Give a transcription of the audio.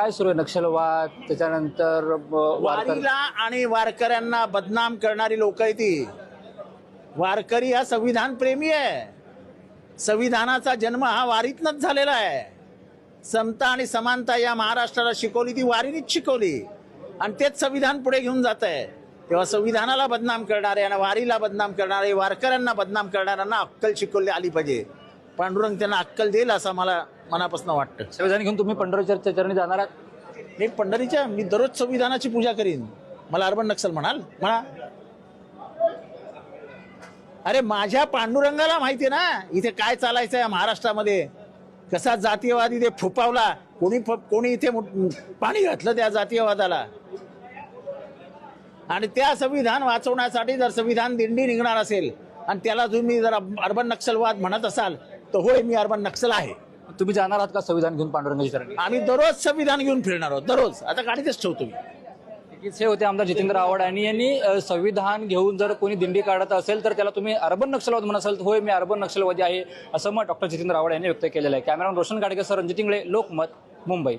काय सुरू आहे नक्षलवाद? त्याच्यानंतर वारकर वारीला आणि वारकऱ्यांना बदनाम करणारी लोक आहे ती वारकरी हा संविधान प्रेमी आहे. संविधानाचा जन्म हा वारीतनच झालेला आहे. समता आणि समानता या महाराष्ट्राला शिकवली ती वारीनीच शिकवली. आणि तेच संविधान पुढे घेऊन जात आहे. तेव्हा संविधानाला बदनाम करणारे आणि वारीला बदनाम करणारे वारकऱ्यांना बदनाम करणाऱ्यांना अक्कल शिकवली आली पाहिजे. पांडुरंग त्यांना अक्कल देईल असं मला मनापासून वाटतं. संविधान घेऊन तुम्ही पंढरपूरच्या चरणी जाणार आहात? मी पंढरीच्या मी दररोज संविधानाची पूजा करीन. मला अर्बन नक्षल म्हणाल. म्हणा. अरे माझ्या पांडुरंगाला माहिती आहे ना इथे काय चालायचं आहे महाराष्ट्रामध्ये. कसा जातीयवाद इथे फुपावला. कोणी फ- कोणी इथे पाणी घातलं त्या जातीयवादाला. आणि त्या संविधान वाचवण्यासाठी जर संविधान दिंडी निघणार असेल आणि त्याला तुम्ही जर अर्बन नक्षलवाद म्हणत असाल तर होय मी अर्बन नक्षल आहे. तुम्ही जाणार आहात का संविधान घेऊन पांडुरंगाच्या चरणी आम्ही दररोज संविधान घेऊन फिरणार आहोत दररोज. आता गाडीतच ठेवतो मी नक्कीच हे होते आमदार जितेंद्र आव्हाड आणि यांनी अ, संविधान घेऊन जर कोणी दिंडी काढत असेल तर त्याला तुम्ही अर्बन नक्षलवाद म्हणत असाल तर होय मी अर्बन नक्षलवादी आहे असं मत डॉक्टर जितेंद्र आव्हाड यांनी व्यक्त केलेलं आहे. Cameraman Roshan Gadge sir Ranjit Ingle Lokmat Mumbai.